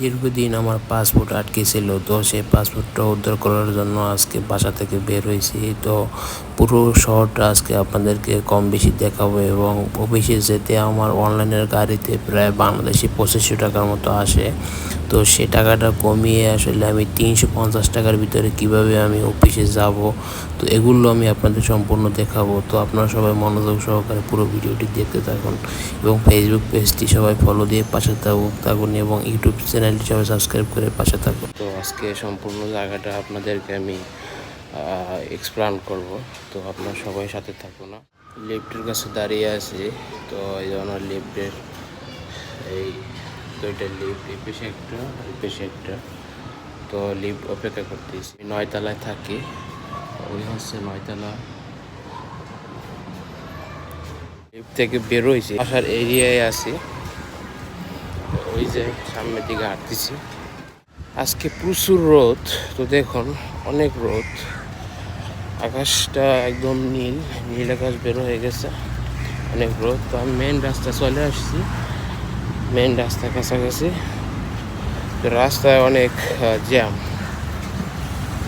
দীর্ঘদিন আমার পাসপোর্ট আটকে ছিল, তো সেই পাসপোর্টটা উদ্ধার করার জন্য আজকে বাসা থেকে বের হয়েছি। তো পুরো শহরটা আজকে আপনাদেরকে কম বেশি দেখাবো এবং অফিসে যেতে আমার অনলাইনের গাড়িতে প্রায় বাংলাদেশি পঁচিশশো টাকার মতো আসে। তো সে টাকাটা কমিয়ে আসলে আমি তিনশো পঞ্চাশ টাকার ভিতরে কীভাবে আমি অফিসে যাব? তো এগুলো আমি আপনাদের সম্পূর্ণ দেখাবো। তো আপনারা সবাই মনোযোগ সহকারে পুরো ভিডিওটি দেখতে থাকুন এবং ফেসবুক পেজটি সবাই ফলো দিয়ে পাশে থাকুন থাকুন এবং ইউটিউব চ্যানেলটি সবাই সাবস্ক্রাইব করে পাশে থাকুন তো আজকে সম্পূর্ণ জায়গাটা আপনাদেরকে আমি এক্সপ্লেন করব। তো আপনারা সবাই সাথে থাকুন লিফটের কাছে দাঁড়িয়ে আছি। তো এই জন্য লিফটের এই দুইটা লিফট এই পেশে একটা এই পেশে একটা তো লিফট অপেক্ষা করতেছি। নয়তলায় থাকি। ওই হচ্ছে নয়তলা লিফট থেকে বেরোইছি আসার এরিয়ায় আছি। ওই যে সামনের দিকে হাঁটতেছি। আজকে প্রচুর রোদ। তো দেখুন, অনেক রোদ। আকাশটা একদম নীল। নীল আকাশ বের হয়ে গেছে। অনেক রোদ। তো আমি মেন রাস্তা চলে আসছি। মেন রাস্তা কাছাকাছি। রাস্তায় অনেক জ্যাম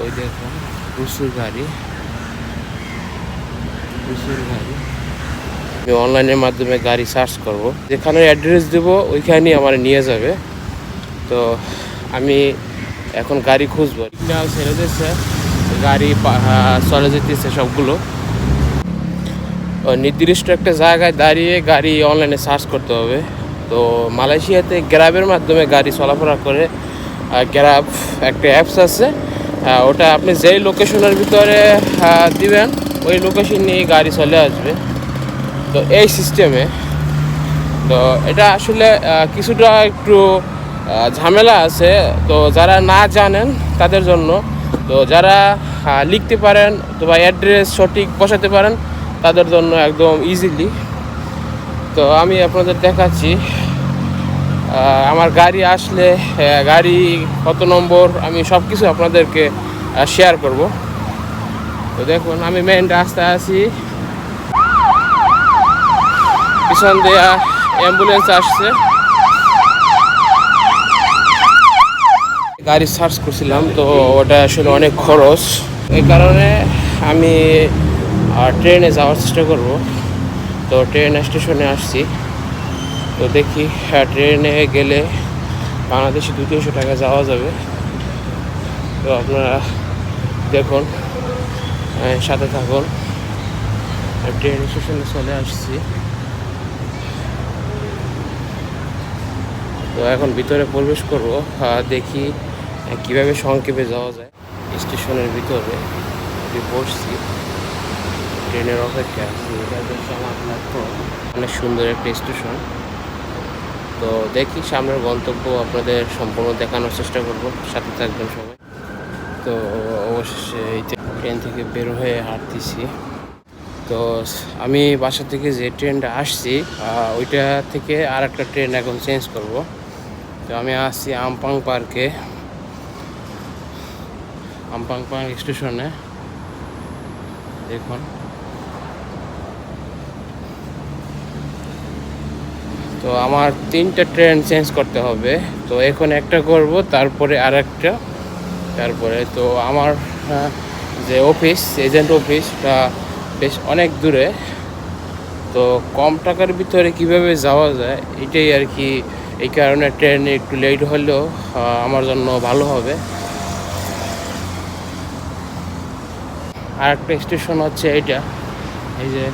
ওই দেখুন প্রচুর গাড়ি। প্রচুর গাড়ি। আমি অনলাইনের মাধ্যমে গাড়ি সার্চ করব। যেখানে অ্যাড্রেস দেব, ওইখানেই আমার নিয়ে যাবে। তো আমি এখন গাড়ি খুঁজবো। ছেড়ে দিচ্ছে গাড়ি চলে যেতেছে সবগুলো। নির্দিষ্ট একটা জায়গায় দাঁড়িয়ে গাড়ি অনলাইনে সার্চ করতে হবে। তো মালয়েশিয়াতে গ্র্যাবের মাধ্যমে গাড়ি চলাফেরা করে গ্র্যাব একটা অ্যাপস আছে ওটা আপনি যেই লোকেশনের ভিতরে দিবেন, ওই লোকেশন নিয়ে গাড়ি চলে আসবে। তো এই সিস্টেমে তো এটা আসলে কিছুটা একটু ঝামেলা আছে। তো যারা না জানেন তাদের জন্য, তো যারা লিখতে পারেন তো বা অ্যাড্রেস সঠিক বসাতে পারেন, তাদের জন্য একদম ইজিলি তো আমি আপনাদের দেখাচ্ছি। আমার গাড়ি আসলে গাড়ি কত নম্বর, আমি সব কিছু আপনাদেরকে শেয়ার করব। তো দেখুন, আমি মেন রাস্তায় আছি। পিছন দিয়ে অ্যাম্বুলেন্স আসছে। গাড়ি সার্চ করছিলাম, তো ওটা আসলে অনেক খরচ। এই কারণে আমি ট্রেনে যাওয়ার চেষ্টা করব। তো ট্রেন স্টেশনে আসছি। তো দেখি হ্যাঁ, ট্রেনে গেলে বাংলাদেশে দু তিনশো টাকা যাওয়া যাবে। তো আপনারা দেখুন সাথে থাকুন। ট্রেন স্টেশনে চলে আসছি। তো এখন ভিতরে প্রবেশ করব দেখি কীভাবে সংক্ষেপে যাওয়া যায়। স্টেশনের ভিতরে বসছি ট্রেনের অপেক্ষা আছি। এটা আমার অনেক সুন্দর একটা স্টেশন। তো দেখি সামনের গন্তব্য আপনাদের সম্পূর্ণ দেখানোর চেষ্টা করব। সাথে থাকবেন সবাই। তো অবশেষে এই ট্রেন থেকে বের হয়ে হাঁটতেছি। তো আমি বাসা থেকে যে ট্রেনটা আসছি ওইটা থেকে আর একটা ট্রেন এখন চেঞ্জ করব। তো আমি আসছি আমপাং পার্কে। আমপাং পার্ক স্টেশনে। দেখুন। তো আমার তিনটা ট্রেন চেঞ্জ করতে হবে। তো এখন একটা করব, তারপরে আর একটা তারপরে তো আমার যে অফিস এজেন্ট অফিসটা বেশ অনেক দূরে। তো কম টাকার ভিতরে কীভাবে যাওয়া যায়, এটাই আর কি, এই কারণে ট্রেন একটু লেট হলেও আমার জন্য ভালো হবে। আর একটা স্টেশন হচ্ছে এইটা। এই যে,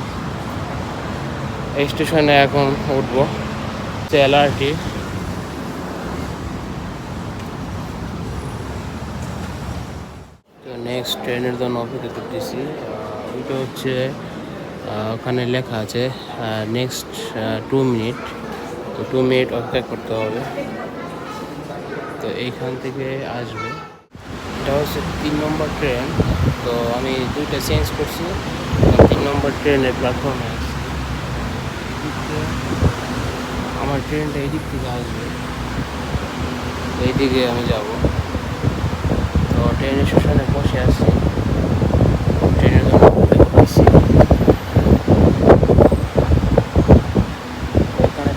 এই স্টেশনে এখন উঠবো। এলআরটি। তো নেক্সট ট্রেনের জন্য অপেক্ষা করতেছি। ওইটা হচ্ছে ওখানে লেখা আছে নেক্সট টু মিনিট তো টু মিনিট অপেক্ষা করতে হবে। তো এইখান থেকে আসবে। এটা হচ্ছে তিন নম্বর ট্রেন তো আমি দুইটা চেঞ্জ করছি। তিন নম্বর ট্রেনের প্ল্যাটফর্মে আছি আমার ট্রেনটা এই দিক থেকে আসবে। তো এইদিকে আমি যাব। তো ট্রেন স্টেশনে বসে আছি। ট্রেনের জন্য অপেক্ষা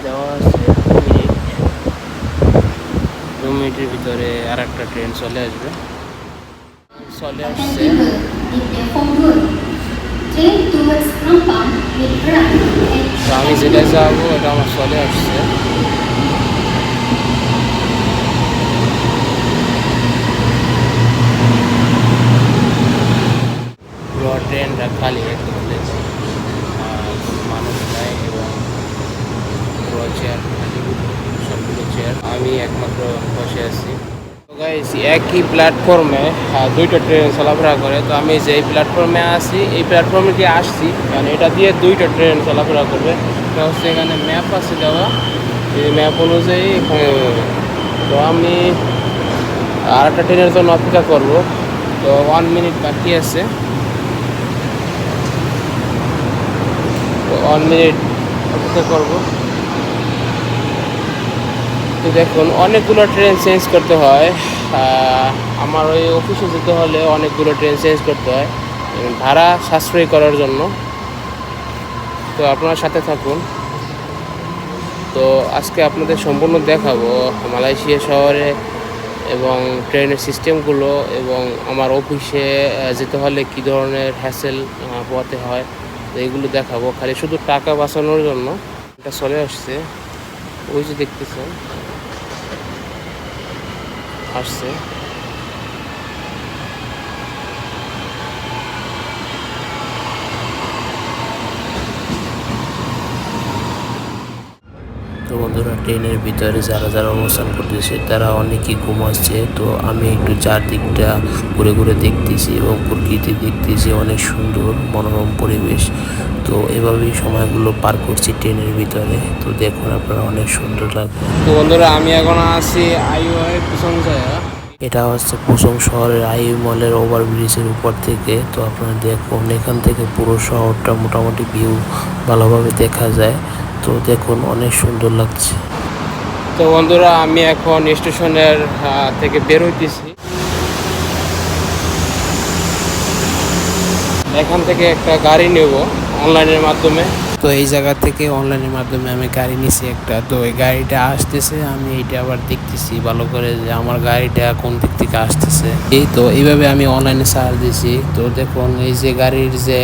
দেওয়া আছে দু মিনিট। দু মিনিটের ভিতরে আর একটা ট্রেন চলে আসবে। চলে আসছে আমি যেটা যাব এটা আমার চলে আসছে। ট্রেনটা খালি আর মানুষ নাই এবং পুরো চেয়ার সবগুলো চেয়ার আমি একমাত্র বসে আছি। তো গাইস একই প্ল্যাটফর্মে দুইটা ট্রেন চলাফেরা করে। তো আমি যেই প্ল্যাটফর্মে আছি, এই প্ল্যাটফর্মে দিয়ে আসছি মানে এটা দিয়ে দুইটা ট্রেন চলাফেরা করবে। তো হচ্ছে এখানে ম্যাপ আছে দেওয়া। এই ম্যাপ অনুযায়ী এখানে তো আমি আর একটা ট্রেনের জন্য অপেক্ষা করব। তো ওয়ান মিনিট বাকি আছে। ওয়ান মিনিট অপেক্ষা করব। তো দেখুন, অনেকগুলো ট্রেন চেঞ্জ করতে হয়। আমার ওই অফিসে যেতে হলে অনেকগুলো ট্রেন চেঞ্জ করতে হয়। ভাড়া সাশ্রয় করার জন্য। তো আপনার সাথে থাকুন। তো আজকে আপনাদের সম্পূর্ণ দেখাবো মালয়েশিয়া শহরে এবং ট্রেনের সিস্টেমগুলো এবং আমার অফিসে যেতে হলে কী ধরনের হ্যাসেল পোয়াতে হয়। তো এগুলো দেখাবো। খালি শুধু টাকা বাঁচানোর জন্য এটা চলে আসছে। ওই যে দেখতেছেন। আসছে। তো বন্ধুরা, ট্রেনের ভিতরে যারা যারা অবস্থান করতেছে, তারা অনেকেই ঘুমাচ্ছে তো আমি একটু চারদিকটা ঘুরে ঘুরে দেখতেছি এবং প্রকৃতি দেখতেছি। অনেক সুন্দর, মনোরম পরিবেশ। তো এভাবেই সময়গুলো পার করছি ট্রেনের ভিতরে। তো দেখুন আপনারা অনেক সুন্দর লাগবে তো বন্ধুরা আমি এখন প্রশংসায়া এটা হচ্ছে কুসুম শহরের আই মলের ওভারব্রিজের উপর থেকে। তো আপনারা দেখুন এখান থেকে পুরো শহরটা মোটামুটি ভিউ ভালোভাবে দেখা যায়। তো দেখুন অনেক সুন্দর লাগছে। তো বন্ধুরা আমি এখন স্টেশনের থেকে বের হইতেছি। এখান থেকে একটা গাড়ি নেব। অনলাইনের মাধ্যমে। তো এই জায়গা থেকে অনলাইনের মাধ্যমে আমি গাড়ি নিছি একটা। তো এই গাড়িটা আসতেছে, আমি এইটা আবার দেখতেছি ভালো করে যে আমার গাড়িটা কোন দিক থেকে আসতেছে। এই তো এইভাবে আমি অনলাইনে সার দিছি। তো দেখুন, এই যে গাড়ির যে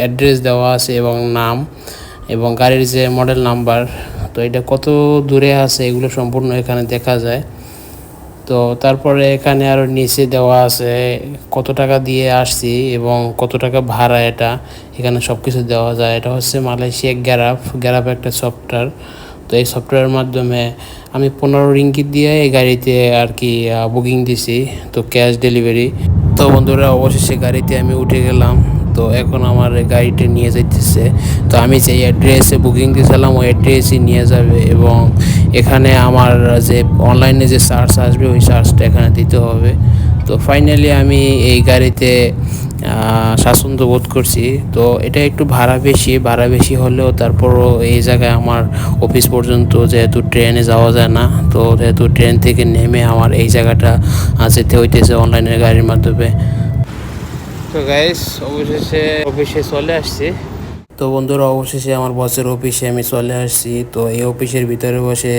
অ্যাড্রেস দেওয়া আছে এবং নাম এবং গাড়ির যে মডেল নাম্বার তো এটা কত দূরে আছে এগুলো সম্পূর্ণ এখানে দেখা যায়। তো তারপরে এখানে আরও নিচে দেওয়া আছে কত টাকা দিয়ে আসছি এবং কত টাকা ভাড়া এটা। এখানে সব কিছু দেওয়া যায়। এটা হচ্ছে মালয়েশিয়া গ্যারাপ গ্যারাপ একটা সফটওয়্যার। তো এই সফটওয়্যারের মাধ্যমে আমি পনেরো রিঙ্গিত দিয়ে এই গাড়িতে আর কি বুকিং দিছি। তো ক্যাশ ডেলিভারি তো বন্ধুরা, অবশেষে গাড়িতে আমি উঠে গেলাম। তো এখন আমার গাড়িটা নিয়ে যাইতেছে। তো আমি যে অ্যাড্রেসে বুকিং দিয়েছিলাম ওই অ্যাড্রেসই নিয়ে যাবে এবং এখানে আমার যে অনলাইনে যে সার্চ আসবে, ওই সার্চটা এখানে দিতে হবে। তো ফাইনালি আমি এই গাড়িতে স্বাচ্ছন্দ্য বোধ করছি। তো এটা একটু ভাড়া বেশি ভাড়া বেশি হলেও তারপরও এই জায়গায় আমার অফিস পর্যন্ত যেহেতু ট্রেনে যাওয়া যায় না, তো যেহেতু ট্রেন থেকে নেমে আমার এই জায়গাটা যেতে হইতেছে অনলাইনের গাড়ির মাধ্যমে। তো গাইস অবশেষে অফিসে চলে আসছি। তো বন্ধুরা, অবশেষে আমার বসের অফিসে আমি চলে আসছি। তো এই অফিসের ভিতরে বসে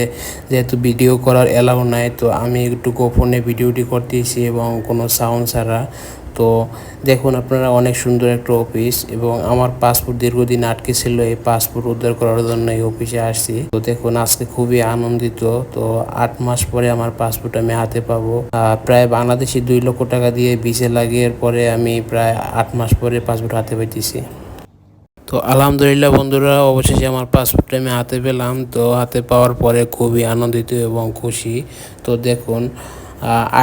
যেহেতু ভিডিও করার অ্যালাউ নাই, তো আমি একটু গোপনে ভিডিওটি করতেছি এবং কোনো সাউন্ড ছাড়া। তো দেখুন, আপনারা অনেক সুন্দর একটা অফিস এবং আমার পাসপোর্ট দীর্ঘদিন আটকে ছিল, এই পাসপোর্ট উদ্ধার করার জন্য এই অফিসে আসছি। তো দেখুন, আজকে খুবই আনন্দিত। তো আট মাস পরে আমার পাসপোর্ট আমি হাতে পাবো। প্রায় বাংলাদেশি দুই লক্ষ টাকা দিয়ে ভিসে লাগিয়ে পরে আমি প্রায় আট মাস পরে পাসপোর্ট হাতে পাইতেছি। তো আলহামদুলিল্লাহ বন্ধুরা, অবশেষে আমার পাসপোর্ট আমি হাতে পেলাম। তো হাতে পাওয়ার পরে খুবই আনন্দিত এবং খুশি। তো দেখুন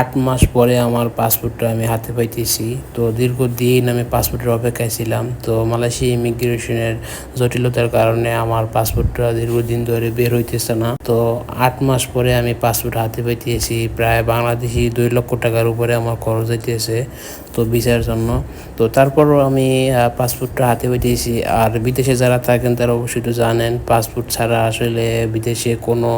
আট মাস পরে আমার পাসপোর্টটা আমি হাতে পাইতেছি। তো দীর্ঘদিন আমি পাসপোর্টের অপেক্ষায় ছিলাম। তো মালয়েশিয়া ইমিগ্রেশনের জটিলতার কারণে আমার পাসপোর্টটা দীর্ঘদিন ধরে বের হইতেছে না। তো আট মাস পরে আমি পাসপোর্ট হাতে পাইতেছি। প্রায় বাংলাদেশি দুই লক্ষ টাকার উপরে আমার খরচ হইতেছে, তো ভিসার জন্য। তো তারপরও আমি পাসপোর্টটা হাতে পাইতেছি। আর বিদেশে যারা থাকেন তারা অবশ্যই তো জানেন, পাসপোর্ট ছাড়া আসলে বিদেশে কোনো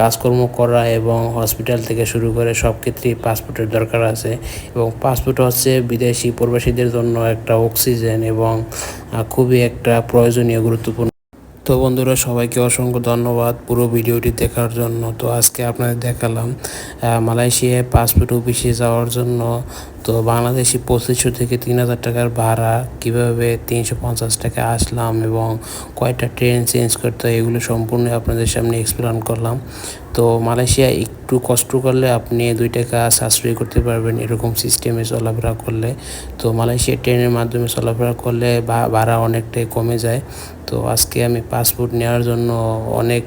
কাজকর্ম করা এবং হসপিটাল থেকে শুরু করে সব ক্ষেত্রেই পাসপোর্টের দরকার আছে এবং পাসপোর্ট হচ্ছে বিদেশি প্রবাসীদের জন্য একটা অক্সিজেন এবং খুবই একটা প্রয়োজনীয়, গুরুত্বপূর্ণ। তো বন্ধুরা, সবাইকে অসংখ্য ধন্যবাদ পুরো ভিডিওটি দেখার জন্য। তো আজকে আপনাদের দেখালাম মালয়েশিয়ায় পাসপোর্ট অফিসে যাওয়ার জন্য তো বাংলাদেশি পঁচিশশো থেকে তিন হাজার টাকার ভাড়া, কীভাবে তিনশো পঞ্চাশ টাকা আসলাম এবং কয়টা ট্রেন চেঞ্জ করতে হয়, এগুলো সম্পূর্ণ আপনাদের সামনে এক্সপ্লেন করলাম। তো মালয়েশিয়া একটু কষ্ট করলে আপনি দুই টাকা সাশ্রয় করতে পারবেন, এরকম সিস্টেমে চলাফেরা করলে। তো মালয়েশিয়া ট্রেনের মাধ্যমে চলাফেরা করলে ভাড়া অনেকটাই কমে যায়। তো আজকে আমি পাসপোর্ট নেওয়ার জন্য অনেক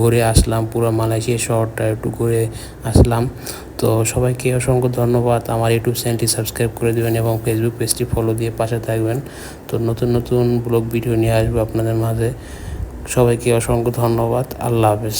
ঘুরে আসলাম, পুরো মালয়েশিয়া শহরটা একটু ঘুরে আসলাম। তো সবাইকে অসংখ্য ধন্যবাদ। আমার ইউটিউব চ্যানেলটি সাবস্ক্রাইব করে দেবেন এবং ফেসবুক পেজটি ফলো দিয়ে পাশে থাকবেন। তো নতুন নতুন ব্লগ ভিডিও নিয়ে আসব আপনাদের মাঝে। সবাইকে অসংখ্য ধন্যবাদ। আল্লাহ হাফেজ।